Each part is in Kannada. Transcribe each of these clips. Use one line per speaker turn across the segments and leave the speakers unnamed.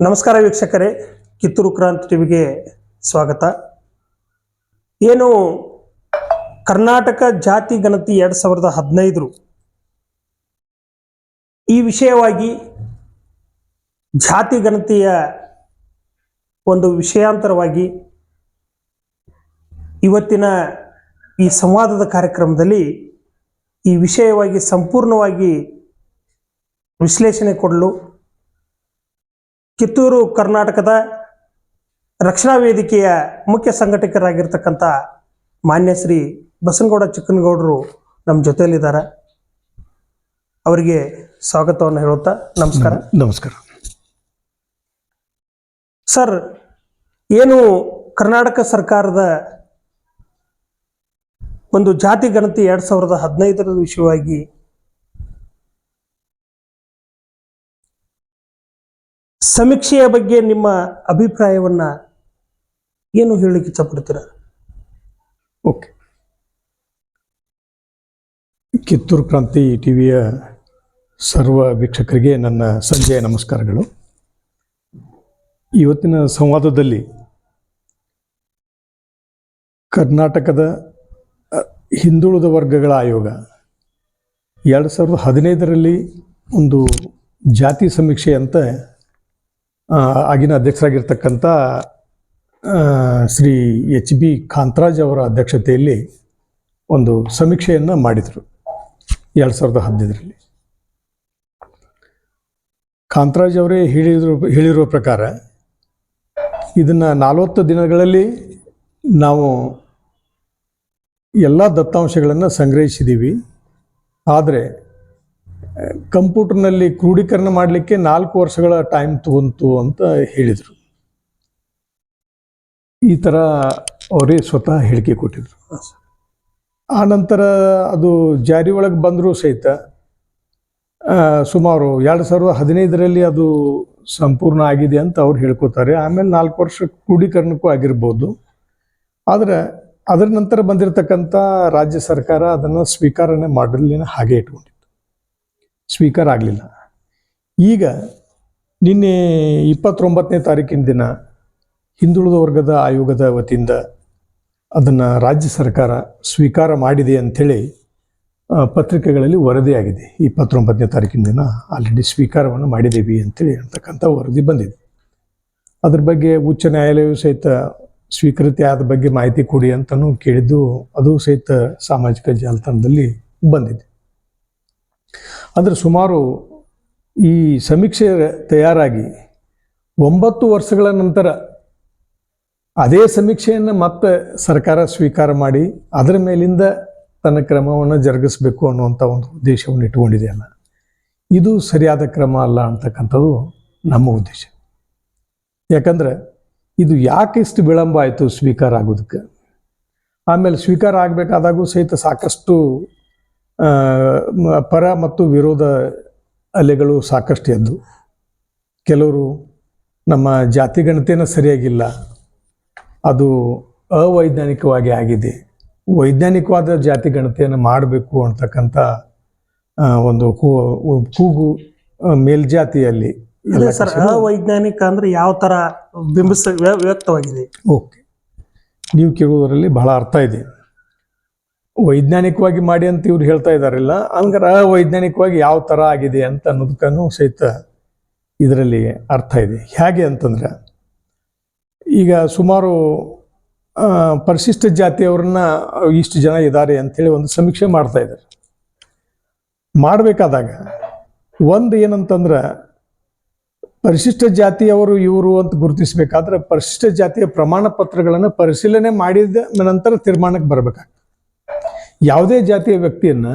ನಮಸ್ಕಾರ ವೀಕ್ಷಕರೇ, ಕಿತ್ತೂರು ಕ್ರಾಂತಿ ಟಿವಿಗೆ ಸ್ವಾಗತ. ಏನು ಕರ್ನಾಟಕ ಜಾತಿ ಗಣತಿ ಎರಡು ಸಾವಿರದ ಹದಿನೈದರು ಈ ವಿಷಯವಾಗಿ ಜಾತಿ ಗಣತಿಯ ಒಂದು ವಿಷಯಾಂತರವಾಗಿ ಇವತ್ತಿನ ಈ ಸಂವಾದದ ಕಾರ್ಯಕ್ರಮದಲ್ಲಿ ಈ ವಿಷಯವಾಗಿ ಸಂಪೂರ್ಣವಾಗಿ ವಿಶ್ಲೇಷಣೆ ಕೊಡಲು ಕಿತ್ತೂರು ಕರ್ನಾಟಕದ ರಕ್ಷಣಾ ವೇದಿಕೆಯ ಮುಖ್ಯ ಸಂಘಟಕರಾಗಿರ್ತಕ್ಕಂಥ ಮಾನ್ಯ ಶ್ರೀ ಬಸನಗೌಡ ಚಿಕ್ಕನಗೌಡರು ನಮ್ಮ ಜೊತೆಯಲ್ಲಿದ್ದಾರೆ. ಅವರಿಗೆ ಸ್ವಾಗತವನ್ನು ಹೇಳುತ್ತಾ ನಮಸ್ಕಾರ.
ನಮಸ್ಕಾರ.
ಸರ್ ಏನು ಕರ್ನಾಟಕ ಸರ್ಕಾರದ ಒಂದು ಜಾತಿ ಗಣತಿ ಎರಡು ಸಾವಿರದ ಹದಿನೈದರ ವಿಷಯವಾಗಿ ಸಮೀಕ್ಷೆಯ ಬಗ್ಗೆ ನಿಮ್ಮ ಅಭಿಪ್ರಾಯವನ್ನ ಏನು ಹೇಳಲಿಕ್ಕೆ ಇಷ್ಟಪಡ್ತೀರಾ?
ಓಕೆ. ಕಿತ್ತೂರು ಕ್ರಾಂತಿ ಟಿವಿಯ ಸರ್ವ ವೀಕ್ಷಕರಿಗೆ ನನ್ನ ಸಂಜೆಯ ನಮಸ್ಕಾರಗಳು. ಇವತ್ತಿನ ಸಂವಾದದಲ್ಲಿ ಕರ್ನಾಟಕದ ಹಿಂದುಳಿದ ವರ್ಗಗಳ ಆಯೋಗ ಎರಡು ಸಾವಿರದ ಹದಿನೈದರಲ್ಲಿ ಒಂದು ಜಾತಿ ಸಮೀಕ್ಷೆ ಅಂತ ಆಗಿನ ಅಧ್ಯಕ್ಷರಾಗಿರ್ತಕ್ಕಂಥ ಶ್ರೀ ಎಚ್ ಬಿ ಕಾಂತರಾಜ್ ಅವರ ಅಧ್ಯಕ್ಷತೆಯಲ್ಲಿ ಒಂದು ಸಮೀಕ್ಷೆಯನ್ನು ಮಾಡಿದರು ಎರಡು ಸಾವಿರದ ಹದಿನೈದರಲ್ಲಿ. ಕಾಂತರಾಜ್ ಅವರೇ ಹೇಳಿರೋ ಹೇಳಿರುವ ಪ್ರಕಾರ ಇದನ್ನು ನಲವತ್ತು ದಿನಗಳಲ್ಲಿ ನಾವು ಎಲ್ಲ ದತ್ತಾಂಶಗಳನ್ನು ಸಂಗ್ರಹಿಸಿದ್ದೀವಿ ಆದರೆ ಕಂಪ್ಯೂಟರ್ನಲ್ಲಿ ಕ್ರೋಢೀಕರಣ ಮಾಡಲಿಕ್ಕೆ ನಾಲ್ಕು ವರ್ಷಗಳ ಟೈಮ್ ತಗೊಂತು ಅಂತ ಹೇಳಿದರು. ಈ ಥರ ಅವರೇ ಸ್ವತಃ ಹೇಳಿಕೆ ಕೊಟ್ಟಿದ್ರು. ಆ ನಂತರ ಅದು ಜಾರಿ ಒಳಗೆ ಬಂದರೂ ಸಹಿತ ಸುಮಾರು ಎರಡು ಸಾವಿರದ ಹದಿನೈದರಲ್ಲಿ ಅದು ಸಂಪೂರ್ಣ ಆಗಿದೆ ಅಂತ ಅವ್ರು ಹೇಳ್ಕೊತಾರೆ. ಆಮೇಲೆ ನಾಲ್ಕು ವರ್ಷ ಕ್ರೋಢೀಕರಣಕ್ಕೂ ಆಗಿರ್ಬೋದು. ಆದರೆ ಅದರ ನಂತರ ಬಂದಿರತಕ್ಕಂಥ ರಾಜ್ಯ ಸರ್ಕಾರ ಅದನ್ನು ಸ್ವೀಕಾರನೆ ಮಾಡಲಿನ ಹಾಗೆ ಇಟ್ಕೊಂಡಿತ್ತು ಸ್ವೀಕಾರ ಆಗಲಿಲ್ಲ. ಈಗ ನಿನ್ನೆ ಇಪ್ಪತ್ತೊಂಬತ್ತನೇ ತಾರೀಕಿನ ದಿನ ಹಿಂದುಳಿದ ವರ್ಗದ ಆಯೋಗದ ವತಿಯಿಂದ ಅದನ್ನು ರಾಜ್ಯ ಸರ್ಕಾರ ಸ್ವೀಕಾರ ಮಾಡಿದೆ ಅಂಥೇಳಿ ಪತ್ರಿಕೆಗಳಲ್ಲಿ ವರದಿಯಾಗಿದೆ. ಇಪ್ಪತ್ತೊಂಬತ್ತನೇ ತಾರೀಕಿನ ದಿನ ಆಲ್ರೆಡಿ ಸ್ವೀಕಾರವನ್ನು ಮಾಡಿದ್ದೀವಿ ಅಂತೇಳಿ ಅಂತಕ್ಕಂಥ ವರದಿ ಬಂದಿದೆ. ಅದ್ರ ಬಗ್ಗೆ ಉಚ್ಚ ನ್ಯಾಯಾಲಯವು ಸಹಿತ ಸ್ವೀಕೃತಿ ಆದ ಬಗ್ಗೆ ಮಾಹಿತಿ ಕೊಡಿ ಅಂತಲೂ ಕೇಳಿದ್ದು, ಅದು ಸಹಿತ ಸಾಮಾಜಿಕ ಜಾಲತಾಣದಲ್ಲಿ ಬಂದಿದೆ. ಅಂದರೆ ಸುಮಾರು ಈ ಸಮೀಕ್ಷೆ ತಯಾರಾಗಿ ಒಂಬತ್ತು ವರ್ಷಗಳ ನಂತರ ಅದೇ ಸಮೀಕ್ಷೆಯನ್ನು ಮತ್ತೆ ಸರ್ಕಾರ ಸ್ವೀಕಾರ ಮಾಡಿ ಅದರ ಮೇಲಿಂದ ತನ್ನ ಕ್ರಮವನ್ನು ಜರುಗಿಸಬೇಕು ಅನ್ನುವಂಥ ಒಂದು ಉದ್ದೇಶವನ್ನು ಇಟ್ಕೊಂಡಿದೆಯಲ್ಲ ಇದು ಸರಿಯಾದ ಕ್ರಮ ಅಲ್ಲ ಅಂತಕ್ಕಂಥದ್ದು ನಮ್ಮ ಉದ್ದೇಶ. ಯಾಕಂದ್ರೆ ಇದು ಯಾಕೆ ಇಷ್ಟು ವಿಳಂಬ ಆಯಿತು ಸ್ವೀಕಾರ ಆಗೋದಕ್ಕೆ? ಆಮೇಲೆ ಸ್ವೀಕಾರ ಆಗಬೇಕಾದಾಗೂ ಸಹಿತ ಸಾಕಷ್ಟು ಪರ ಮತ್ತು ವಿರೋಧ ಅಲೆಗಳು ಸಾಕಷ್ಟು ಎದ್ದು ಕೆಲವರು ನಮ್ಮ ಜಾತಿ ಗಣತಿನ ಸರಿಯಾಗಿಲ್ಲ. ಅದು ಅವೈಜ್ಞಾನಿಕವಾಗಿ ಆಗಿದೆ. ವೈಜ್ಞಾನಿಕವಾದ ಜಾತಿ ಗಣತೆಯನ್ನು ಮಾಡಬೇಕು ಅಂತಕ್ಕಂಥ ಒಂದು ಕೂ- ಕೂಗು ಮೇಲ್ಜಾತಿಯಲ್ಲಿ
ಸರ್ ಅವೈಜ್ಞಾನಿಕ ಅಂದ್ರೆ ಯಾವ ಥರ ಬಿಂಬಿಸ ವ್ಯ- ವ್ಯಕ್ತವಾಗಿದೆ?
ಓಕೆ. ನೀವು ಕೇಳುವುದರಲ್ಲಿ ಬಹಳ ಅರ್ಥ ಇದೆ. ವೈಜ್ಞಾನಿಕವಾಗಿ ಮಾಡಿ ಅಂತ ಇವ್ರು ಹೇಳ್ತಾ ಇದ್ದಾರಲ್ಲ, ಹಂಗಾರೆ ವೈಜ್ಞಾನಿಕವಾಗಿ ಯಾವ ಥರ ಆಗಿದೆ ಅಂತ ಅನ್ನೋದಕ್ಕೂ ಸಹಿತ ಇದರಲ್ಲಿ ಅರ್ಥ ಇದೆ. ಹೇಗೆ ಅಂತಂದ್ರೆ, ಈಗ ಸುಮಾರು ಪರಿಶಿಷ್ಟ ಜಾತಿಯವ್ರನ್ನ ಇಷ್ಟು ಜನ ಇದ್ದಾರೆ ಅಂಥೇಳಿ ಒಂದು ಸಮೀಕ್ಷೆ ಮಾಡ್ತಾ ಇದ್ದಾರೆ. ಮಾಡಬೇಕಾದಾಗ ಒಂದು ಏನಂತಂದ್ರೆ, ಪರಿಶಿಷ್ಟ ಜಾತಿಯವರು ಇವರು ಅಂತ ಗುರುತಿಸಬೇಕಾದ್ರೆ ಪರಿಶಿಷ್ಟ ಜಾತಿಯ ಪ್ರಮಾಣ ಪತ್ರಗಳನ್ನು ಪರಿಶೀಲನೆ ಮಾಡಿದ ನಂತರ ತೀರ್ಮಾನಕ್ಕೆ ಬರಬೇಕಾಗ್ತದೆ. ಯಾವುದೇ ಜಾತಿಯ ವ್ಯಕ್ತಿಯನ್ನು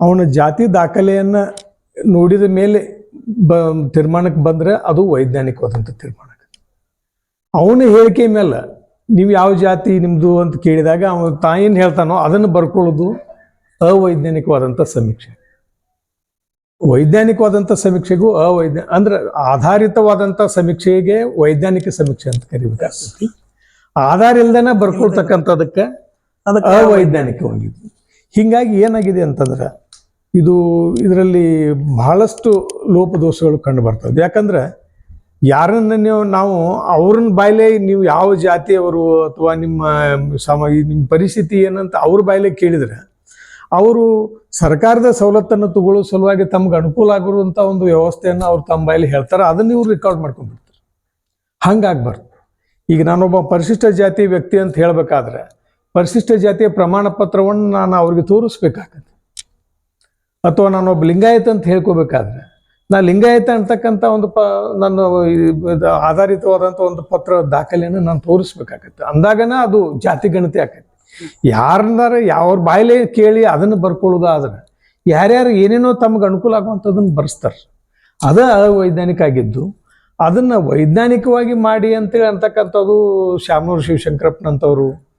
ಅವನ ಜಾತಿ ದಾಖಲೆಯನ್ನ ನೋಡಿದ ಮೇಲೆ ಬ, ತೀರ್ಮಾನಕ್ಕೆ ಬಂದರೆ ಅದು ವೈಜ್ಞಾನಿಕವಾದಂಥ ತೀರ್ಮಾನ. ಅವನ ಹೇಳಿಕೆ ಮೇಲೆ ನೀವು ಯಾವ ಜಾತಿ ನಿಮ್ಮದು ಅಂತ ಕೇಳಿದಾಗ ಅವನು ತಾಯಿನ ಹೇಳ್ತಾನೋ ಅದನ್ನು ಬರ್ಕೊಳ್ಳೋದು ಅವೈಜ್ಞಾನಿಕವಾದಂಥ ಸಮೀಕ್ಷೆ. ವೈಜ್ಞಾನಿಕವಾದಂಥ ಸಮೀಕ್ಷೆಗೂ ಅವೈಜ್ಞಾ, ಅಂದ್ರೆ ಆಧಾರಿತವಾದಂಥ ಸಮೀಕ್ಷೆಗೆ ವೈಜ್ಞಾನಿಕ ಸಮೀಕ್ಷೆ ಅಂತ ಕರಿಬೇಕಾಗ್ತೈತಿ. ಆಧಾರ ಇಲ್ದೇನೆ ಬರ್ಕೊಳ್ತಕ್ಕಂಥದಕ್ಕೆ
ಅದಕ್ಕೆ
ಅವೈಜ್ಞಾನಿಕವಾಗಿದೆ ಹೀಗಾಗಿ ಏನಾಗಿದೆ ಅಂತಂದ್ರೆ, ಇದು ಇದರಲ್ಲಿ ಬಹಳಷ್ಟು ಲೋಪದೋಷಗಳು ಕಂಡು ಬರ್ತದೆ. ಯಾಕಂದ್ರೆ, ಯಾರನ್ನ ನೀವು, ನಾವು ಅವ್ರನ್ನ ಬಾಯ್ಲೆ ನೀವು ಯಾವ ಜಾತಿಯವರು ಅಥವಾ ನಿಮ್ಮ, ಸಮ, ನಿಮ್ಮ ಪರಿಸ್ಥಿತಿ ಏನಂತ ಅವ್ರ ಬಾಯ್ಲೆ ಕೇಳಿದ್ರೆ, ಅವರು ಸರ್ಕಾರದ ಸವಲತ್ತನ್ನು ತಗೊಳ್ಳೋ ಸಲುವಾಗಿ ತಮ್ಗೆ ಅನುಕೂಲ ಆಗಿರುವಂಥ ಒಂದು ವ್ಯವಸ್ಥೆಯನ್ನು ಅವ್ರು ತಮ್ಮ ಬಾಯಲ್ಲಿ ಹೇಳ್ತಾರೆ. ಅದನ್ನ ಇವ್ರು ರೆಕಾರ್ಡ್ ಮಾಡ್ಕೊಂಡ್ಬಿಡ್ತಾರೆ. ಹಂಗಾಗ್ಬಾರ್ದು. ಈಗ ನಾನೊಬ್ಬ ಪರಿಶಿಷ್ಟ ಜಾತಿ ವ್ಯಕ್ತಿ ಅಂತ ಹೇಳಬೇಕಾದ್ರೆ ಪರಿಶಿಷ್ಟ ಜಾತಿಯ ಪ್ರಮಾಣ ಪತ್ರವನ್ನು ನಾನು ಅವ್ರಿಗೆ ತೋರಿಸ್ಬೇಕಾಗತ್ತೆ. ಅಥವಾ ನಾನೊಬ್ಬ ಲಿಂಗಾಯತ ಅಂತ ಹೇಳ್ಕೋಬೇಕಾದ್ರೆ, ನಾ ಲಿಂಗಾಯತ ಅಂತಕ್ಕಂಥ ಒಂದು ಪ, ನನ್ನ ಆಧಾರಿತವಾದಂಥ ಒಂದು ಪತ್ರ ದಾಖಲೆಯನ್ನು ನಾನು ತೋರಿಸ್ಬೇಕಾಗತ್ತೆ. ಅಂದಾಗನ ಅದು ಜಾತಿ ಗಣತಿ ಆಕೈತಿ. ಯಾರನ್ನಾರ ಯಾವ್ರ ಬಾಯಿಲೆ ಕೇಳಿ ಅದನ್ನು ಬರ್ಕೊಳ್ಳೋದಾದ್ರೆ, ಯಾರ್ಯಾರು ಏನೇನೋ ತಮ್ಗೆ ಅನುಕೂಲ ಆಗುವಂಥದ್ದನ್ನು ಬರ್ಸ್ತಾರೆ. ಅದ ವೈಜ್ಞಾನಿಕ ಆಗಿದ್ದು, ಅದನ್ನು ವೈಜ್ಞಾನಿಕವಾಗಿ ಮಾಡಿ ಅಂತೇಳಿ ಅಂತಕ್ಕಂಥದ್ದು ಶ್ಯಾಮೂರು ಶಿವಶಂಕರಪ್ಪನಂಥವ್ರು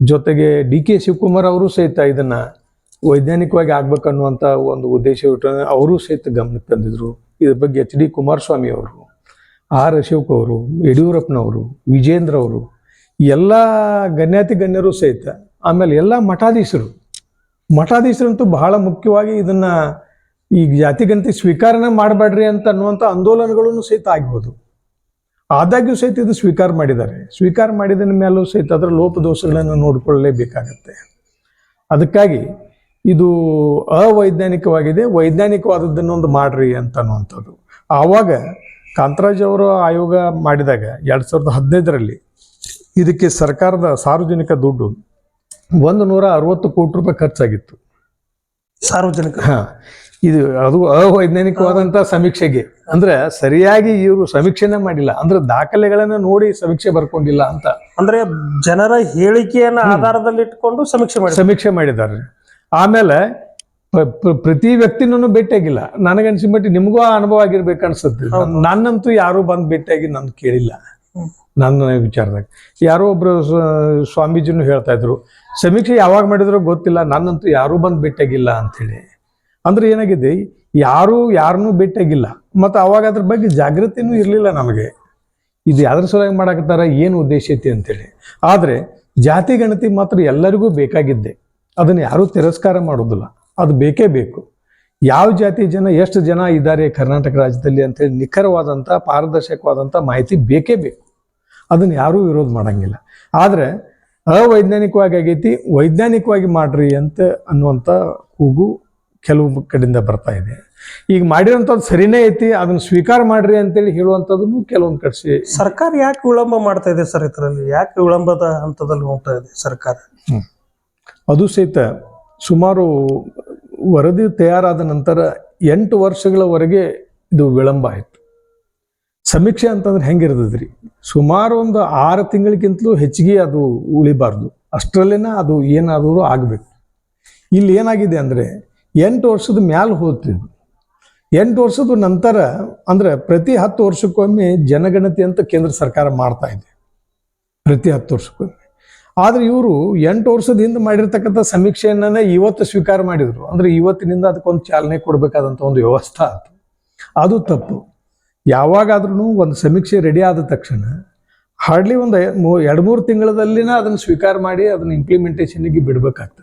ಜೊತೆಗೆ ಡಿ ಕೆ ಶಿವಕುಮಾರ್ ಅವರು ಸಹಿತ ಇದನ್ನ ವೈಜ್ಞಾನಿಕವಾಗಿ ಆಗ್ಬೇಕನ್ನುವಂಥ ಒಂದು ಉದ್ದೇಶ ಇಟ್ಟು ಅವರು ಸಹಿತ ಗಮನಕ್ಕೆ ತಂದಿದ್ರು. ಇದ್ರ ಬಗ್ಗೆ ಎಚ್ ಡಿ ಕುಮಾರಸ್ವಾಮಿ ಅವರು, ಆರ್ ಅಶೋಕ್ ಅವರು, ಯಡಿಯೂರಪ್ಪನವರು, ವಿಜೇಂದ್ರ ಅವರು, ಎಲ್ಲ ಗಣ್ಯಾತಿ ಗಣ್ಯರು ಸಹಿತ, ಆಮೇಲೆ ಎಲ್ಲ ಮಠಾಧೀಶರು. ಮಠಾಧೀಶರಂತೂ ಬಹಳ ಮುಖ್ಯವಾಗಿ ಇದನ್ನ ಈ ಜಾತಿ ಗಣತಿ ಸ್ವೀಕಾರನೆ ಮಾಡಬೇಡ್ರಿ ಅಂತ ಅನ್ನುವಂಥ ಆಂದೋಲನಗಳನ್ನು ಸಹಿತ ಆಗ್ಬೋದು. ಆದಾಗ್ಯೂ ಸಹಿತ ಇದು ಸ್ವೀಕಾರ ಮಾಡಿದ್ದಾರೆ. ಸ್ವೀಕಾರ ಮಾಡಿದ ಮೇಲೂ ಸಹಿತ ಅದರ ಲೋಪದೋಷಗಳನ್ನು ನೋಡಿಕೊಳ್ಳಲೇಬೇಕಾಗತ್ತೆ. ಅದಕ್ಕಾಗಿ ಇದು ಅವೈಜ್ಞಾನಿಕವಾಗಿದೆ. ವೈಜ್ಞಾನಿಕವಾದದ್ದನ್ನು ಒಂದು ಮಾಡ್ರಿ ಅಂತ ಅನ್ನುವಂಥದ್ದು. ಆವಾಗ ಕಾಂತರಾಜ್ ಅವರು ಆಯೋಗ ಮಾಡಿದಾಗ ಎರಡು ಸಾವಿರದ ಹದಿನೈದರಲ್ಲಿ ಇದಕ್ಕೆ ಸರ್ಕಾರದ ಸಾರ್ವಜನಿಕ ದುಡ್ಡು ಒಂದು ನೂರ ಅರವತ್ತು ಕೋಟಿ ರೂಪಾಯಿ ಖರ್ಚಾಗಿತ್ತು.
ಸಾರ್ವಜನಿಕ.
ಹಾ. ಇದು ಅದು ಅವೈಜ್ಞಾನಿಕವಾದಂಥ ಸಮೀಕ್ಷೆಗೆ. ಅಂದ್ರೆ ಸರಿಯಾಗಿ ಇವರು ಸಮೀಕ್ಷೆನೇ ಮಾಡಿಲ್ಲ. ಅಂದ್ರೆ ದಾಖಲೆಗಳನ್ನ ನೋಡಿ ಸಮೀಕ್ಷೆ ಬರ್ಕೊಂಡಿಲ್ಲ ಅಂತ.
ಅಂದ್ರೆ ಜನರ ಹೇಳಿಕೆಯನ್ನ ಆಧಾರದಲ್ಲಿ ಇಟ್ಕೊಂಡು ಸಮೀಕ್ಷೆ ಮಾಡಿ
ಸಮೀಕ್ಷೆ ಮಾಡಿದ್ದಾರೆ. ಆಮೇಲೆ ಪ್ರ- ಪ್ರ- ಪ್ರತಿ ವ್ಯಕ್ತಿನೂ ಭೇಟಿಯಾಗಿಲ್ಲ. ನನಗನ್ಸಿ ಮಟ್ಟಿಗೆ ನಿಮಗೂ ಆ ಅನುಭವ ಆಗಿರ್ಬೇಕು ಅನ್ಸುತ್ತೆ. ನನ್ನಂತೂ ಯಾರು ಬಂದು ಭೇಟಿಯಾಗಿ ನಾನು ಕೇಳಿಲ್ಲ. ನನ್ನ ವಿಚಾರದಾಗ. ಯಾರೋ ಒಬ್ರು ಸ್ವಾಮೀಜಿನೂ ಹೇಳ್ತಾ ಇದ್ರು ಸಮೀಕ್ಷೆ ಯಾವಾಗ ಮಾಡಿದ್ರು ಗೊತ್ತಿಲ್ಲ. ನನ್ನಂತೂ ಯಾರೂ ಬಂದು ಭೇಟಿಯಾಗಿಲ್ಲ ಅಂಥೇಳಿ ಅಂದ್ರೆ ಏನಾಗಿದೆ? ಯಾರು ಯಾರನ್ನೂ ಭೇಟಿಯಾಗಿಲ್ಲ. ಮತ್ತು ಅವಾಗ ಅದ್ರ ಬಗ್ಗೆ ಜಾಗೃತಿನೂ ಇರಲಿಲ್ಲ ನಮಗೆ. ಇದು ಯಾವ್ದ್ರ ಸಲುವಾಗಿ ಮಾಡಾಕತ್ತಾರ? ಏನು ಉದ್ದೇಶ ಐತಿ ಅಂತೇಳಿ. ಆದರೆ ಜಾತಿ ಗಣತಿ ಮಾತ್ರ ಎಲ್ಲರಿಗೂ ಬೇಕಾಗಿದ್ದೆ. ಅದನ್ನು ಯಾರೂ ತಿರಸ್ಕಾರ ಮಾಡೋದಿಲ್ಲ. ಅದು ಬೇಕೇ ಬೇಕು. ಯಾವ ಜಾತಿ ಜನ, ಎಷ್ಟು ಜನ ಇದ್ದಾರೆ ಕರ್ನಾಟಕ ರಾಜ್ಯದಲ್ಲಿ ಅಂತೇಳಿ ನಿಖರವಾದಂಥ ಪಾರದರ್ಶಕವಾದಂಥ ಮಾಹಿತಿ ಬೇಕೇ ಬೇಕು. ಅದನ್ನು ಯಾರೂ ವಿರೋಧ ಮಾಡಂಗಿಲ್ಲ. ಆದರೆ ಅವೈಜ್ಞಾನಿಕವಾಗಿ ಆಗೈತಿ. ವೈಜ್ಞಾನಿಕವಾಗಿ ಮಾಡ್ರಿ ಅಂತ ಅನ್ನುವಂಥ ಕೂಗು ಕೆಲವು ಕಡೆಯಿಂದ ಬರ್ತಾ ಇದೆ. ಈಗ ಮಾಡಿರೋಂಥದ್ದು ಸರಿನೇ ಐತಿ ಅದನ್ನು ಸ್ವೀಕಾರ ಮಾಡ್ರಿ ಅಂತೇಳಿ ಹೇಳುವಂಥದ್ದನ್ನು ಕೆಲವೊಂದು ಕಡೆ
ಸರ್ಕಾರ ಯಾಕೆ ವಿಳಂಬ ಮಾಡ್ತಾ ಇದೆ ಸರ್ ಇದರಲ್ಲಿ? ಯಾಕೆ ವಿಳಂಬದ ಹಂತದಲ್ಲಿ ಹೋಗ್ತಾ ಇದೆ ಸರ್ಕಾರ?
ಅದು ಸಹಿತ ಸುಮಾರು ವರದಿ ತಯಾರಾದ ನಂತರ ಎಂಟು ವರ್ಷಗಳವರೆಗೆ ಇದು ವಿಳಂಬ ಆಯಿತು. ಸಮೀಕ್ಷೆ ಅಂತಂದ್ರೆ ಹೆಂಗಿರ್ತದ್ರಿ? ಸುಮಾರು ಒಂದು ಆರು ತಿಂಗಳಿಗಿಂತಲೂ ಹೆಚ್ಚಿಗೆ ಅದು ಉಳಿಬಾರ್ದು. ಅಷ್ಟರಲ್ಲೇನ ಅದು ಏನಾದರೂ ಆಗಬೇಕು. ಇಲ್ಲಿ ಏನಾಗಿದೆ ಅಂದರೆ ಎಂಟು ವರ್ಷದ ಮ್ಯಾಲ ಹೋಗ್ತಿದ್ವಿ ಎಂಟು ವರ್ಷದ ನಂತರ ಅಂದ್ರೆ ಪ್ರತಿ ಹತ್ತು ವರ್ಷಕ್ಕೊಮ್ಮೆ ಜನಗಣತಿ ಅಂತ ಕೇಂದ್ರ ಸರ್ಕಾರ ಮಾಡ್ತಾ ಇದೆ. ಪ್ರತಿ ಹತ್ತು ವರ್ಷಕ್ಕೊಮ್ಮೆ. ಆದರೆ ಇವರು ಎಂಟು ವರ್ಷದ ಹಿಂದೆ ಮಾಡಿರ್ತಕ್ಕಂಥ ಸಮೀಕ್ಷೆಯನ್ನೇ ಇವತ್ತು ಸ್ವೀಕಾರ ಮಾಡಿದರು. ಅಂದರೆ ಇವತ್ತಿನಿಂದ ಅದಕ್ಕೊಂದು ಚಾಲನೆ ಕೊಡಬೇಕಾದಂಥ ಒಂದು ವ್ಯವಸ್ಥೆ ಆಯಿತು ಅದು ತಪ್ಪು. ಯಾವಾಗಾದ್ರೂ ಒಂದು ಸಮೀಕ್ಷೆ ರೆಡಿ ಆದ ತಕ್ಷಣ ಹಾರ್ಡ್ಲಿ ಒಂದು ಎರಡು ಮೂರು ತಿಂಗಳದಲ್ಲಿನ ಅದನ್ನು ಸ್ವೀಕಾರ ಮಾಡಿ ಅದನ್ನು ಇಂಪ್ಲಿಮೆಂಟೇಷನ್ಗೆ ಬಿಡಬೇಕಾಗ್ತದೆ.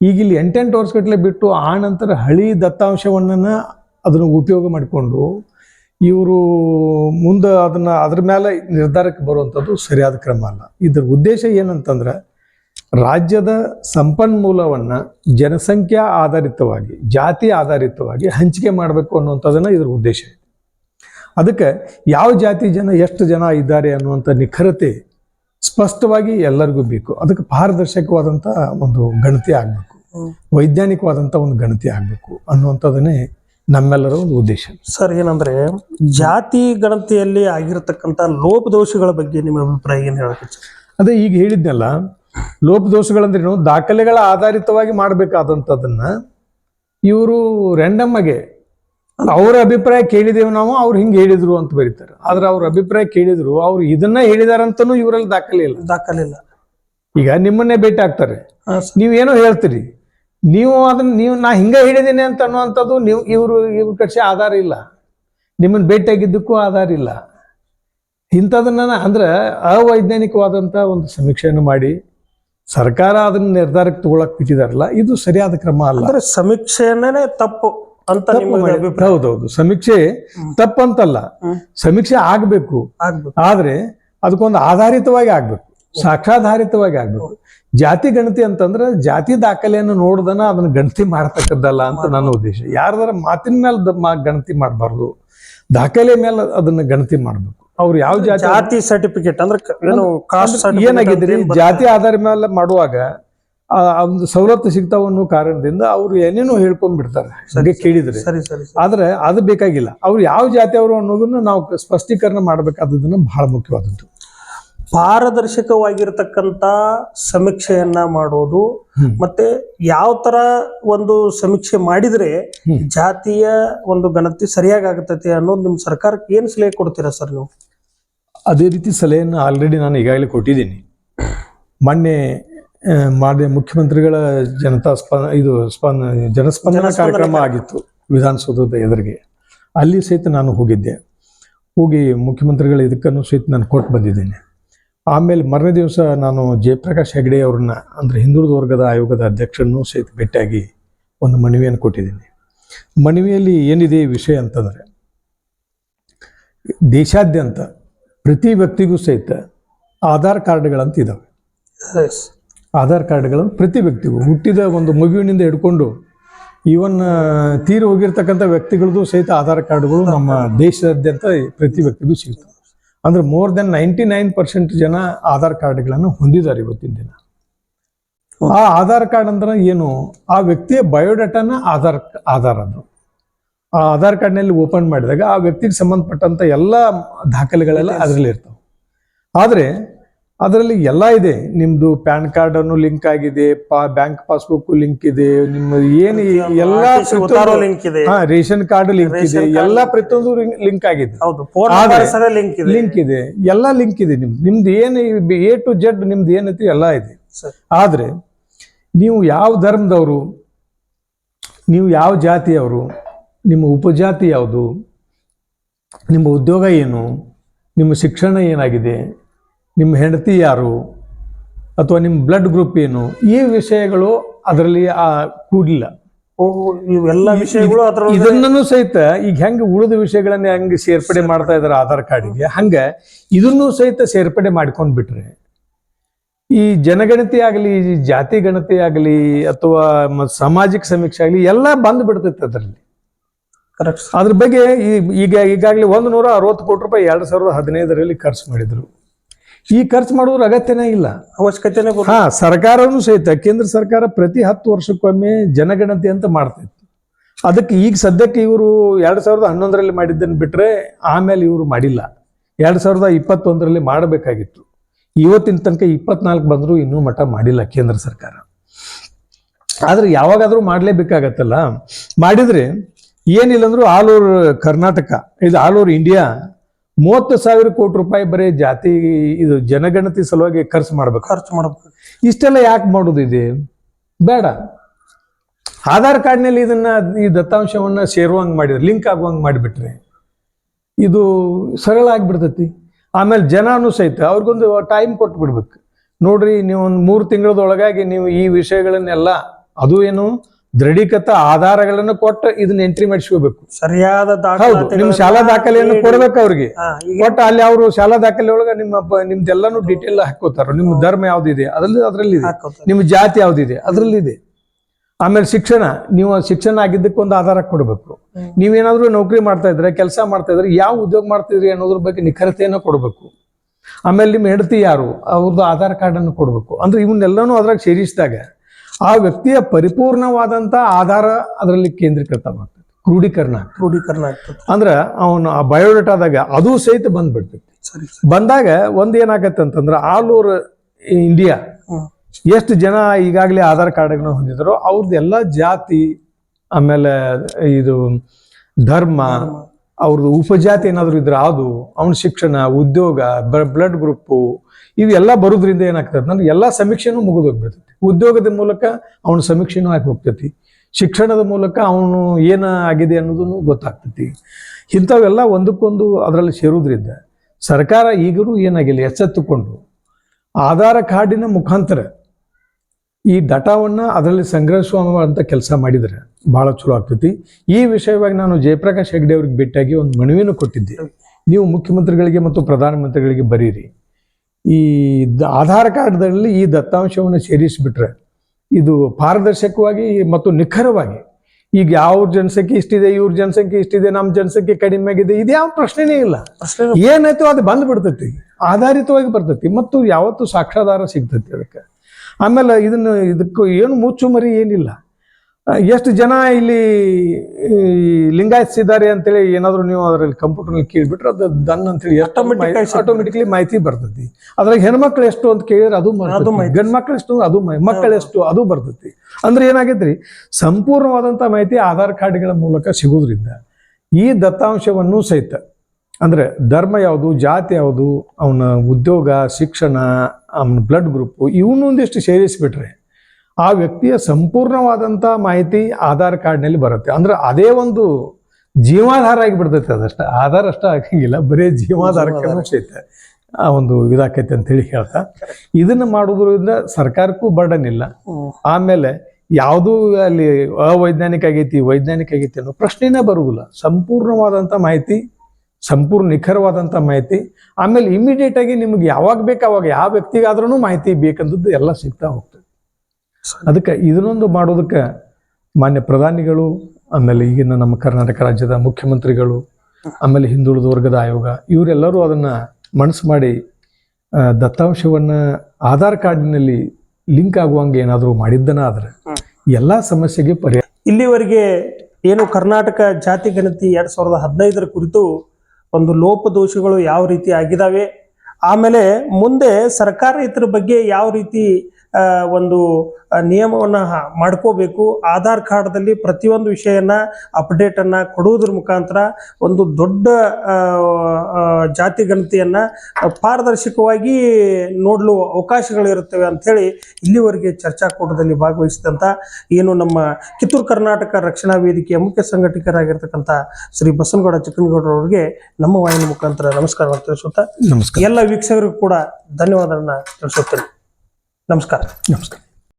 ಈಗ ಇಲ್ಲಿ ಎಂಟೆಂಟು ವರ್ಷಗಟ್ಟಲೆ ಬಿಟ್ಟು ಆ ನಂತರ ಹಳಿ ದತ್ತಾಂಶವನ್ನು ಅದನ್ನು ಉಪಯೋಗ ಮಾಡಿಕೊಂಡು ಇವರು ಮುಂದೆ ಅದನ್ನು ಅದ್ರ ಮೇಲೆ ನಿರ್ಧಾರಕ್ಕೆ ಬರುವಂಥದ್ದು ಸರಿಯಾದ ಕ್ರಮ ಅಲ್ಲ. ಇದ್ರ ಉದ್ದೇಶ ಏನಂತಂದ್ರೆ ರಾಜ್ಯದ ಸಂಪನ್ಮೂಲವನ್ನು ಜನಸಂಖ್ಯಾ ಆಧಾರಿತವಾಗಿ, ಜಾತಿ ಆಧಾರಿತವಾಗಿ ಹಂಚಿಕೆ ಮಾಡಬೇಕು ಅನ್ನುವಂಥದ್ದನ್ನು ಇದ್ರ ಉದ್ದೇಶ ಅದಕ್ಕೆ ಯಾವ ಜಾತಿ ಜನ ಎಷ್ಟು ಜನ ಇದ್ದಾರೆ ಅನ್ನುವಂಥ ನಿಖರತೆ ಸ್ಪಷ್ಟವಾಗಿ ಎಲ್ಲರಿಗೂ ಬೇಕು. ಅದಕ್ಕೆ ಪಾರದರ್ಶಕವಾದಂಥ ಒಂದು ಗಣತಿ ಆಗಬೇಕು. ವೈಜ್ಞಾನಿಕವಾದಂಥ ಒಂದು ಗಣತಿ ಆಗಬೇಕು ಅನ್ನುವಂಥದ್ದನ್ನೇ ನಮ್ಮೆಲ್ಲರ ಒಂದು ಉದ್ದೇಶ.
ಸರ್ ಏನಂದ್ರೆ ಜಾತಿ ಗಣತಿಯಲ್ಲಿ ಆಗಿರತಕ್ಕಂತ ಲೋಪದೋಷಗಳ ಬಗ್ಗೆ ನಿಮ್ಮ ಅಭಿಪ್ರಾಯ ಏನು ಹೇಳಕ್ಕೆ
ಅದೇ ಈಗ ಹೇಳಿದ್ನಲ್ಲ ಲೋಪದೋಷಗಳಂದ್ರೇನು ದಾಖಲೆಗಳ ಆಧಾರಿತವಾಗಿ ಮಾಡಬೇಕಾದಂಥದ್ದನ್ನ ಇವರು ರ್ಯಾಂಡಮ್ ಆಗಿ ಅವ್ರ ಅಭಿಪ್ರಾಯ ಕೇಳಿದೇವು ನಾವು ಅವ್ರು ಹಿಂಗೆ ಹೇಳಿದ್ರು ಅಂತ ಬರೀತಾರೆ. ಆದ್ರೆ ಅವ್ರ ಅಭಿಪ್ರಾಯ ಕೇಳಿದ್ರು ಅವ್ರು ಇದನ್ನ ಹೇಳಿದಾರಂತನೂ ಇವರಲ್ಲಿ ದಾಖಲೆ ಇಲ್ಲ.
ದಾಖಲೆ ಇಲ್ಲ.
ಈಗ ನಿಮ್ಮನ್ನೇ ಭೇಟಿ ಆಗ್ತಾರೆ. ನೀವೇನೋ ಹೇಳ್ತೀರಿ. ನೀವು ಅದನ್ನ ನೀವು ನಾ ಹಿಂಗೆ ಹೇಳಿದ್ದೀನಿ ಅಂತ ಅನ್ನುವಂಥದ್ದು ನೀವು ಇವರು ಇವ್ರ ಕಡೆ ಆಧಾರ ಇಲ್ಲ. ನಿಮ್ಮನ್ನು ಭೇಟಿಯಾಗಿದ್ದಕ್ಕೂ ಆಧಾರ ಇಲ್ಲ. ಇಂಥದನ್ನ ಅಂದ್ರೆ ಅವೈಜ್ಞಾನಿಕವಾದಂಥ ಒಂದು ಸಮೀಕ್ಷೆಯನ್ನು ಮಾಡಿ ಸರ್ಕಾರ ಅದನ್ನ ನಿರ್ಧಾರಕ್ಕೆ ತಗೊಳಕ್ ಬಿಟ್ಟಿದಾರಲ್ಲ ಇದು ಸರಿಯಾದ ಕ್ರಮ ಅಲ್ಲ.
ಅಂದ್ರೆ ಸಮೀಕ್ಷೆಯನ್ನೇ ತಪ್ಪು. ಅಂತ
ಹೌದೌದು ಸಮೀಕ್ಷೆ ತಪ್ಪಂತಲ್ಲ. ಸಮೀಕ್ಷೆ ಆಗ್ಬೇಕು. ಆದ್ರೆ ಅದಕ್ಕೊಂದು ಆಧಾರಿತವಾಗಿ ಆಗ್ಬೇಕು ಸಾಕ್ಷಾಧಾರಿತವಾಗಿ ಆಗ್ಬೇಕು. ಜಾತಿ ಗಣತಿ ಅಂತಂದ್ರೆ ಜಾತಿ ದಾಖಲೆಯನ್ನು ನೋಡ್ದನ ಅದನ್ನ ಗಣತಿ ಮಾಡ್ತಕ್ಕದ್ದಲ್ಲ ಅಂತ ನನ್ನ ಉದ್ದೇಶ. ಯಾರದರ ಮಾತಿನ ಮೇಲೆ ಗಣತಿ ಮಾಡಬಾರ್ದು. ದಾಖಲೆ ಮೇಲೆ ಅದನ್ನ ಗಣತಿ ಮಾಡ್ಬೇಕು. ಅವ್ರು ಯಾವ ಜಾತಿ
ಜಾತಿ ಸರ್ಟಿಫಿಕೇಟ್ ಅಂದ್ರೆ
ಏನಾಗಿದ್ರಿ ಜಾತಿ ಆಧಾರ ಮೇಲೆ ಮಾಡುವಾಗ ಒಂದು ಸವಲತ್ತು ಸಿಗ್ತಾವ ಅನ್ನೋ ಕಾರಣದಿಂದ ಅವ್ರು ಏನೇನೋ ಹೇಳ್ಕೊಂಡ್ ಸರಿ ಕೇಳಿದ್ರೆ.
ಸರಿ ಸರಿ.
ಆದ್ರೆ ಅದು ಬೇಕಾಗಿಲ್ಲ. ಅವ್ರು ಯಾವ ಜಾತಿಯವರು ಅನ್ನೋದನ್ನ ನಾವು ಸ್ಪಷ್ಟೀಕರಣ ಮಾಡಬೇಕಾದದನ್ನ ಬಹಳ ಮುಖ್ಯವಾದದ್ದು.
ಪಾರದರ್ಶಕವಾಗಿರ್ತಕ್ಕಂತ ಸಮೀಕ್ಷೆಯನ್ನ ಮಾಡೋದು. ಮತ್ತೆ ಯಾವ ತರ ಒಂದು ಸಮೀಕ್ಷೆ ಮಾಡಿದ್ರೆ ಜಾತಿಯ ಒಂದು ಗಣತಿ ಸರಿಯಾಗಿ ಆಗತೈತಿ ಅನ್ನೋದು ನಿಮ್ ಸರ್ಕಾರಕ್ಕೆ ಏನ್ ಸಲಹೆ ಕೊಡ್ತೀರಾ ಸರ್ ನೀವು?
ಅದೇ ರೀತಿ ಸಲಹೆಯನ್ನು ಆಲ್ರೆಡಿ ನಾನು ಈಗಾಗಲೇ ಕೊಟ್ಟಿದ್ದೀನಿ. ಮೊನ್ನೆ ಮಾನ್ಯ ಮುಖ್ಯಮಂತ್ರಿಗಳ ಜನತಾ ಸ್ಪನ್ ಇದು ಸ್ಪಂದ ಜನಸ್ಪಂದನ ಕಾರ್ಯಕ್ರಮ ಆಗಿತ್ತು ವಿಧಾನಸೌಧದ ಎದುರಿಗೆ. ಅಲ್ಲಿ ಸಹಿತ ನಾನು ಹೋಗಿದ್ದೆ. ಹೋಗಿ ಮುಖ್ಯಮಂತ್ರಿಗಳ ಇದಕ್ಕನ್ನು ಸಹಿತ ನಾನು ಕೊಟ್ಟು ಬಂದಿದ್ದೇನೆ. ಆಮೇಲೆ ಮರನೇ ದಿವಸ ನಾನು ಜಯಪ್ರಕಾಶ್ ಹೆಗಡೆ ಅವ್ರನ್ನ ಅಂದರೆ ಹಿಂದುಳಿದ ವರ್ಗದ ಆಯೋಗದ ಅಧ್ಯಕ್ಷರನ್ನು ಸಹಿತ ಭೇಟಿಯಾಗಿ ಒಂದು ಮನವಿಯನ್ನು ಕೊಟ್ಟಿದ್ದೀನಿ. ಮನವಿಯಲ್ಲಿ ಏನಿದೆ ವಿಷಯ ಅಂತಂದರೆ ದೇಶಾದ್ಯಂತ ಪ್ರತಿ ವ್ಯಕ್ತಿಗೂ ಸಹಿತ ಆಧಾರ್ ಕಾರ್ಡ್ಗಳಂತ ಇದ್ದಾವೆ. ಆಧಾರ್ ಕಾರ್ಡ್ಗಳನ್ನು ಪ್ರತಿ ವ್ಯಕ್ತಿಗೂ ಹುಟ್ಟಿದ ಒಂದು ಮಗುವಿನಿಂದ ಹಿಡ್ಕೊಂಡು ಈವನ್ ತೀರಿ ಹೋಗಿರ್ತಕ್ಕಂಥ ವ್ಯಕ್ತಿಗಳದ್ದು ಸಹಿತ ಆಧಾರ್ ಕಾರ್ಡ್ಗಳು ನಮ್ಮ ದೇಶದಾದ್ಯಂತ ಪ್ರತಿ ವ್ಯಕ್ತಿಗೂ ಸಿಗ್ತವೆ. ಅಂದ್ರೆ more than ninety nine percent ಜನ ಆಧಾರ್ ಕಾರ್ಡ್ಗಳನ್ನು ಹೊಂದಿದ್ದಾರೆ ಇವತ್ತಿನ ದಿನ. ಆ ಆಧಾರ್ ಕಾರ್ಡ್ ಅಂದ್ರೆ ಏನು? ಆ ವ್ಯಕ್ತಿಯ ಬಯೋಡಾಟಾನ ಆಧಾರ್ ಆಧಾರ್ ಅದು. ಆ ಆಧಾರ್ ಕಾರ್ಡ್ನಲ್ಲಿ ಓಪನ್ ಮಾಡಿದಾಗ ಆ ವ್ಯಕ್ತಿಗೆ ಸಂಬಂಧಪಟ್ಟಂತ ಎಲ್ಲ ದಾಖಲೆಗಳೆಲ್ಲ ಅದರಲ್ಲಿ ಇರ್ತವೆ ಆದರೆ ಅದರಲ್ಲಿ ಎಲ್ಲ ಇದೆ. ನಿಮ್ದು ಪ್ಯಾನ್ ಕಾರ್ಡ್ ಅನ್ನು ಲಿಂಕ್ ಆಗಿದೆ ಪಾ ಬ್ಯಾಂಕ್ ಪಾಸ್ಬುಕ್ ಲಿಂಕ್ ಇದೆ ನಿಮ್ಮ ಏನು ಎಲ್ಲ
ಲಿಂಕ್ ಇದೆ.
ಹಾ ರೇಷನ್ ಕಾರ್ಡ್ ಲಿಂಕ್ ಇದೆ. ಎಲ್ಲ ಪ್ರತಿಯೊಂದು ಲಿಂಕ್ ಆಗಿದೆ.
ಲಿಂಕ್ ಇದೆ.
ಲಿಂಕ್ ಇದೆ. ಎಲ್ಲ ಲಿಂಕ್ ಇದೆ ನಿಮ್ದು. ನಿಮ್ದು ಏನು ಎ ಟು ಜೆಡ್ ನಿಮ್ದು ಏನೈತಿ ಎಲ್ಲ ಇದೆ. ಆದ್ರೆ ನೀವು ಯಾವ ಧರ್ಮದವರು ನೀವು ಯಾವ ಜಾತಿಯವರು ನಿಮ್ಮ ಉಪಜಾತಿ ಯಾವುದು ನಿಮ್ಮ ಉದ್ಯೋಗ ಏನು ನಿಮ್ಮ ಶಿಕ್ಷಣ ಏನಾಗಿದೆ ನಿಮ್ಮ ಹೆಂಡತಿ ಯಾರು ಅಥವಾ ನಿಮ್ಮ ಬ್ಲಡ್ ಗ್ರೂಪ್ ಏನು ಈ ವಿಷಯಗಳು ಅದರಲ್ಲಿ ಆ ಕೂಡಿಲ್ಲ.
ಇವೆಲ್ಲ ವಿಷಯಗಳು
ಇದನ್ನೂ ಸಹಿತ ಈಗ ಹೆಂಗೆ ಉಳಿದ ವಿಷಯಗಳನ್ನ ಹೆಂಗೆ ಸೇರ್ಪಡೆ ಮಾಡ್ತಾ ಇದಾರೆ ಆಧಾರ್ ಕಾರ್ಡಿಗೆ ಹಂಗೆ ಇದನ್ನೂ ಸಹಿತ ಸೇರ್ಪಡೆ ಮಾಡ್ಕೊಂಡ್ ಬಿಟ್ರೆ ಈ ಜನಗಣತಿ ಆಗಲಿ ಈ ಜಾತಿ ಗಣತಿ ಆಗಲಿ ಅಥವಾ ಸಾಮಾಜಿಕ ಸಮೀಕ್ಷೆ ಆಗಲಿ ಎಲ್ಲ ಬಂದ್ ಬಿಡ್ತೈತೆ ಅದರಲ್ಲಿ.
ಕರೆಕ್ಟ್
ಅದ್ರ ಬಗ್ಗೆ ಈಗ ಈಗಾಗಲೇ ಒಂದು ನೂರ ಅರವತ್ತು ಕೋಟಿ ರೂಪಾಯಿ ಎರಡು ಸಾವಿರದ ಹದಿನೈದರಲ್ಲಿ ಖರ್ಚು ಮಾಡಿದ್ರು. ಈ ಖರ್ಚು ಮಾಡೋದ್ರ ಅಗತ್ಯನೇ ಇಲ್ಲ.
ಅವಶ್ಯಕತೆನೇ
ಹಾ ಸರ್ಕಾರನು ಸಹಿತ ಕೇಂದ್ರ ಸರ್ಕಾರ ಪ್ರತಿ ಹತ್ತು ವರ್ಷಕ್ಕೊಮ್ಮೆ ಜನಗಣತಿ ಅಂತ ಮಾಡ್ತಿತ್ತು ಅದಕ್ಕೆ ಈಗ ಸದ್ಯಕ್ಕೆ ಇವರು ಎರಡು ಸಾವಿರದ ಹನ್ನೊಂದರಲ್ಲಿ ಮಾಡಿದ್ದನ್ನು ಬಿಟ್ಟರೆ ಆಮೇಲೆ ಇವರು ಮಾಡಿಲ್ಲ. ಎರಡು ಸಾವಿರದ ಇಪ್ಪತ್ತೊಂದರಲ್ಲಿ ಮಾಡಬೇಕಾಗಿತ್ತು. ಇವತ್ತಿನ ತನಕ ಇಪ್ಪತ್ನಾಲ್ಕು ಬಂದರೂ ಇನ್ನೂ ಮಠ ಮಾಡಿಲ್ಲ ಕೇಂದ್ರ ಸರ್ಕಾರ. ಆದ್ರೆ ಯಾವಾಗಾದರೂ ಮಾಡಲೇಬೇಕಾಗತ್ತಲ್ಲ? ಮಾಡಿದ್ರೆ ಏನಿಲ್ಲ ಅಂದರೂ ಆಲ್ ಓವರ್ ಕರ್ನಾಟಕ ಇದು ಆಲ್ ಓವರ್ ಇಂಡಿಯಾ ಮೂವತ್ತು ಸಾವಿರ ಕೋಟಿ ರೂಪಾಯಿ ಬರೀ ಜಾತಿ ಇದು ಜನಗಣತಿ ಸಲುವಾಗಿ ಖರ್ಚು ಮಾಡ್ಬೇಕು.
ಖರ್ಚು ಮಾಡ್ಬೇಕು.
ಇಷ್ಟೆಲ್ಲ ಯಾಕೆ ಮಾಡೋದು ಇದೆ? ಬೇಡ. ಆಧಾರ್ ಕಾರ್ಡ್ನಲ್ಲಿ ಇದನ್ನ ಈ ದತ್ತಾಂಶವನ್ನ ಸೇರುವಂಗೆ ಮಾಡಿದ್ರೆ ಲಿಂಕ್ ಆಗುವಂಗೆ ಮಾಡಿಬಿಟ್ರೆ ಇದು ಸರಳ ಆಗಿಬಿಡ್ತೈತಿ. ಆಮೇಲೆ ಜನನೂ ಸಹಿತ ಅವ್ರಿಗೊಂದು ಟೈಮ್ ಕೊಟ್ಟು ಬಿಡ್ಬೇಕು. ನೋಡ್ರಿ ನೀವು ಒಂದು ಮೂರು ತಿಂಗಳದೊಳಗಾಗಿ ನೀವು ಈ ವಿಷಯಗಳನ್ನೆಲ್ಲ ಅದು ಏನು ದೃಢೀಕೃತ ಆಧಾರಗಳನ್ನು ಕೊಟ್ಟು ಇದನ್ನ ಎಂಟ್ರಿ ಮಾಡಿಸ್ಕೋಬೇಕು.
ಸರಿಯಾದ
ಹೌದು ನಿಮ್ ಶಾಲಾ ದಾಖಲೆಯನ್ನು ಕೊಡ್ಬೇಕು ಅವ್ರಿಗೆ. ಕೊಟ್ಟು ಅಲ್ಲಿ ಅವರು ಶಾಲಾ ದಾಖಲೆ ಒಳಗ ನಿಮ್ಮ ನಿಮ್ದೆಲ್ಲಾನು ಡೀಟೇಲ್ ಹಾಕೋತಾರ ನಿಮ್ಮ ಧರ್ಮ ಯಾವ್ದಿದೆ? ಅದ್ರಲ್ಲಿ ಅದ್ರಲ್ಲಿ ಇದೆ. ನಿಮ್ಮ ಜಾತಿ ಯಾವ್ದಿದೆ? ಅದ್ರಲ್ಲಿ ಇದೆ ಆಮೇಲೆ ಶಿಕ್ಷಣ ನೀವು ಶಿಕ್ಷಣ ಆಗಿದ್ದಕ್ಕೆ ಒಂದು ಆಧಾರ ಕೊಡಬೇಕು. ನೀವೇನಾದ್ರೂ ನೌಕರಿ ಮಾಡ್ತಾ ಇದ್ರೆ ಕೆಲಸ ಮಾಡ್ತಾ ಇದ್ರೆ ಯಾವ ಉದ್ಯೋಗ ಮಾಡ್ತಿದ್ರಿ ಅನ್ನೋದ್ರ ಬಗ್ಗೆ ನಿಖರತೆಯನ್ನು ಕೊಡಬೇಕು. ಆಮೇಲೆ ನಿಮ್ಮ ಹೆಂಡತಿ ಯಾರು? ಅವ್ರದ್ದು ಆಧಾರ್ ಕಾರ್ಡ್ ಅನ್ನು ಕೊಡಬೇಕು. ಅಂದ್ರೆ ಇವನ್ನೆಲ್ಲನೂ ಅದ್ರಾಗ ಸೇರಿಸಿದಾಗ ಆ ವ್ಯಕ್ತಿಯ ಪರಿಪೂರ್ಣವಾದಂತ ಆಧಾರ ಅದರಲ್ಲಿ ಕೇಂದ್ರೀಕೃತವಾಗ್ತದೆ. ಕ್ರೂಢೀಕರಣ
ಕ್ರೋಢೀಕರಣ ಆಗ್ತದೆ.
ಅಂದ್ರೆ ಅವನು ಆ ಬಯೋಡೇಟಾದಾಗ ಅದು ಸಹಿತ ಬಂದ್ಬಿಡ್ತೈತಿ
ಸರಿ
ಬಂದಾಗ ಒಂದ್ ಏನಾಗತ್ತೆ ಅಂತಂದ್ರೆ ಆಲ್ ಓವರ್ ಇಂಡಿಯಾ ಎಷ್ಟು ಜನ ಈಗಾಗಲೇ ಆಧಾರ್ ಕಾರ್ಡ್ಗಳನ್ನ ಹೊಂದಿದ್ರು ಅವ್ರದ್ದು ಎಲ್ಲ ಜಾತಿ ಆಮೇಲೆ ಇದು ಧರ್ಮ. ಅವ್ರದ್ದು ಉಪಜಾತಿ ಏನಾದರೂ ಇದ್ರೆ ಅದು, ಅವನ ಶಿಕ್ಷಣ, ಉದ್ಯೋಗ ಬ್ಲಡ್ ಗ್ರೂಪು ಇವೆಲ್ಲ ಬರೋದ್ರಿಂದ ಏನಾಗ್ತದೆ ಅಂದ್ರೆ ಎಲ್ಲ ಸಮೀಕ್ಷೆನೂ ಮುಗಿದೋಗ್ಬಿಡ್ತೈತಿ. ಉದ್ಯೋಗದ ಮೂಲಕ ಅವನ ಸಮೀಕ್ಷೆನೂ ಆಗಿ ಹೋಗ್ತೈತಿ. ಶಿಕ್ಷಣದ ಮೂಲಕ ಅವನು ಏನ ಆಗಿದೆ ಅನ್ನೋದನ್ನು ಗೊತ್ತಾಗ್ತೈತಿ. ಇಂಥವೆಲ್ಲ ಒಂದಕ್ಕೊಂದು ಅದರಲ್ಲಿ ಸೇರೋದ್ರಿಂದ ಸರ್ಕಾರ ಈಗಲೂ ಏನಾಗಿಲ್ಲ, ಎಚ್ಚೆತ್ತುಕೊಂಡು ಆಧಾರ ಕಾರ್ಡಿನ ಮುಖಾಂತರ ಈ ಡಾಟಾವನ್ನು ಅದರಲ್ಲಿ ಸಂಗ್ರಹಿಸುವಂಥ ಕೆಲಸ ಮಾಡಿದರೆ ಭಾಳ ಚಲೋ ಆಗ್ತೈತಿ. ಈ ವಿಷಯವಾಗಿ ನಾನು ಜಯಪ್ರಕಾಶ್ ಹೆಗ್ಡೆ ಅವ್ರಿಗೆ ಭೇಟಿಯಾಗಿ ಒಂದು ಮನವಿಯನ್ನು ಕೊಟ್ಟಿದ್ದೆ. ನೀವು ಮುಖ್ಯಮಂತ್ರಿಗಳಿಗೆ ಮತ್ತು ಪ್ರಧಾನಮಂತ್ರಿಗಳಿಗೆ ಬರೀರಿ. ಈ ಆಧಾರ್ ಕಾರ್ಡ್ದಲ್ಲಿ ಈ ದತ್ತಾಂಶವನ್ನು ಸೇರಿಸಿಬಿಟ್ರೆ ಇದು ಪಾರದರ್ಶಕವಾಗಿ ಮತ್ತು ನಿಖರವಾಗಿ ಈಗ ಯಾವ ಜನಸಂಖ್ಯೆ ಇಷ್ಟಿದೆ ಇವ್ರ ಜನಸಂಖ್ಯೆ ಇಷ್ಟಿದೆ ನಮ್ಮ ಜನಸಂಖ್ಯೆ ಕಡಿಮೆ ಆಗಿದೆ ಇದು ಯಾವ ಪ್ರಶ್ನೆನೇ ಇಲ್ಲ. ಏನಾಯ್ತು ಅದು ಬಂದ್ಬಿಡ್ತೈತಿ ಆಧಾರಿತವಾಗಿ ಬರ್ತೈತಿ ಮತ್ತು ಯಾವತ್ತು ಸಾಕ್ಷಾಧಾರ ಸಿಗ್ತೈತಿ ಅದಕ್ಕೆ. ಆಮೇಲೆ ಇದನ್ನು ಇದಕ್ಕೂ ಏನು ಮುಚ್ಚು ಮರಿ ಏನಿಲ್ಲ. ಎಷ್ಟು ಜನ ಇಲ್ಲಿ ಲಿಂಗಾಯಿಸಿದ್ದಾರೆ ಅಂತೇಳಿ ಏನಾದರೂ ನೀವು ಅದರಲ್ಲಿ ಕಂಪ್ಯೂಟರ್ನಲ್ಲಿ ಕೇಳಿಬಿಟ್ರೆ ಅದು ದನ್ ಅಂತೇಳಿ. ಆಟೋಮೆಟಿಕ್ಲಿ ಮಾಹಿತಿ ಬರ್ತೈತಿ. ಅದ್ರಾಗ ಹೆಣ್ಮಕ್ಳು ಎಷ್ಟು ಅಂತ ಕೇಳಿದ್ರೆ ಅದು. ಗಂಡು ಮಕ್ಳು ಎಷ್ಟು ಅದು ಮಕ್ಕಳು ಎಷ್ಟು ಅದು ಬರ್ತೈತಿ. ಅಂದ್ರೆ ಏನಾಗೈತ್ರಿ ಸಂಪೂರ್ಣವಾದಂಥ ಮಾಹಿತಿ ಆಧಾರ್ ಕಾರ್ಡ್ಗಳ ಮೂಲಕ ಸಿಗೋದ್ರಿಂದ ಈ ದತ್ತಾಂಶವನ್ನು ಸಹಿತ ಅಂದ್ರೆ ಧರ್ಮ ಯಾವುದು ಜಾತಿ ಯಾವುದು ಅವನ ಉದ್ಯೋಗ ಶಿಕ್ಷಣ ಅವನ ಬ್ಲಡ್ ಗ್ರೂಪು ಇವನ್ನೊಂದಿಷ್ಟು ಸೇರಿಸಿಬಿಟ್ರೆ ಆ ವ್ಯಕ್ತಿಯ ಸಂಪೂರ್ಣವಾದಂಥ ಮಾಹಿತಿ ಆಧಾರ್ ಕಾರ್ಡ್ನಲ್ಲಿ ಬರುತ್ತೆ. ಅಂದ್ರೆ ಅದೇ ಒಂದು ಜೀವಾಧಾರ ಆಗಿಬಿಡ್ತೈತೆ ಅದಷ್ಟೇ. ಆಧಾರ ಅಷ್ಟ ಆಗಂಗಿಲ್ಲ. ಬರೀ ಜೀವಾಧಾರಕ್ಕೆ ಐತೆ ಆ ಒಂದು ಇದಾಕೈತೆ ಅಂತ ಹೇಳಿ ಹೇಳ್ತಾ. ಇದನ್ನ ಮಾಡೋದ್ರಿಂದ ಸರ್ಕಾರಕ್ಕೂ ಬರ್ಡನ್ ಇಲ್ಲ. ಆಮೇಲೆ ಯಾವುದು ಅಲ್ಲಿ ಅವೈಜ್ಞಾನಿಕ ಆಗೈತಿ ವೈಜ್ಞಾನಿಕ ಆಗೈತಿ ಅನ್ನೋ ಪ್ರಶ್ನೆನೇ ಬರುವುದಿಲ್ಲ. ಸಂಪೂರ್ಣವಾದಂಥ ಮಾಹಿತಿ ಸಂಪೂರ್ಣ ನಿಖರವಾದಂಥ ಮಾಹಿತಿ. ಆಮೇಲೆ ಇಮಿಡಿಯೇಟ್ ಆಗಿ ನಿಮ್ಗೆ ಯಾವಾಗ ಬೇಕು ಅವಾಗ ಯಾವ ವ್ಯಕ್ತಿಗಾದ್ರೂ ಮಾಹಿತಿ ಬೇಕಂದದ್ದು ಎಲ್ಲ ಸಿಗ್ತಾ ಹೋಗ್ತದೆ. ಅದಕ್ಕೆ ಇದನ್ನೊಂದು ಮಾಡೋದಕ್ಕೆ ಮಾನ್ಯ ಪ್ರಧಾನಿಗಳು, ಆಮೇಲೆ ಈಗಿನ ನಮ್ಮ ಕರ್ನಾಟಕ ರಾಜ್ಯದ ಮುಖ್ಯಮಂತ್ರಿಗಳು, ಆಮೇಲೆ ಹಿಂದುಳಿದ ವರ್ಗದ ಆಯೋಗ, ಇವರೆಲ್ಲರೂ ಅದನ್ನು ಮನಸ್ಸು ಮಾಡಿ ದತ್ತಾಂಶವನ್ನು ದತ್ತಾಂಶವನ್ನ ಆಧಾರ್ ಕಾರ್ಡಿನಲ್ಲಿ ಲಿಂಕ್ ಆಗುವಂಗೆ ಏನಾದರೂ ಮಾಡಿದ್ದನ ಆದರೆ ಎಲ್ಲ ಸಮಸ್ಯೆಗೆ ಪರಿಹಾರ.
ಇಲ್ಲಿವರೆಗೆ ಏನು ಕರ್ನಾಟಕ ಜಾತಿ ಗಣತಿ ಎರಡು ಸಾವಿರದ ಹದಿನೈದರ ಕುರಿತು ಒಂದು ಲೋಪದೋಷಗಳು ಯಾವ ರೀತಿ ಆಗಿದ್ದಾವೆ ಆಮೇಲೆ ಮುಂದೆ ಸರ್ಕಾರ ಇದ್ರ ಬಗ್ಗೆ ಯಾವ ರೀತಿ ಒಂದು ನಿಯಮವನ್ನು ಮಾಡ್ಕೋಬೇಕು. ಆಧಾರ್ ಕಾರ್ಡ್ದಲ್ಲಿ ಪ್ರತಿಯೊಂದು ವಿಷಯನ ಅಪ್ಡೇಟನ್ನು ಕೊಡುವುದ್ರ ಮುಖಾಂತರ ಒಂದು ದೊಡ್ಡ ಜಾತಿ ಗಣತಿಯನ್ನ ಪಾರದರ್ಶಕವಾಗಿ ನೋಡಲು ಅವಕಾಶಗಳಿರುತ್ತವೆ ಅಂಥೇಳಿ ಇಲ್ಲಿವರೆಗೆ ಚರ್ಚಾಕೂಟದಲ್ಲಿ ಭಾಗವಹಿಸಿದಂಥ ಏನು ನಮ್ಮ ಕಿತ್ತೂರು ಕರ್ನಾಟಕ ರಕ್ಷಣಾ ವೇದಿಕೆಯ ಮುಖ್ಯ ಸಂಘಟಕರಾಗಿರ್ತಕ್ಕಂಥ ಶ್ರೀ ಬಸನಗೌಡ ಚಿಕ್ಕನಗೌಡರವರಿಗೆ ನಮ್ಮ ವಾಹಿನಿ ಮುಖಾಂತರ ನಮಸ್ಕಾರ ತಿಳಿಸುತ್ತಾ
ನಮಸ್ಕಾರ.
ಎಲ್ಲ ವೀಕ್ಷಕರಿಗೂ ಕೂಡ ಧನ್ಯವಾದಗಳನ್ನು ತಿಳಿಸುತ್ತೇನೆ. ನಮಸ್ಕಾರ
ನಮಸ್ಕಾರ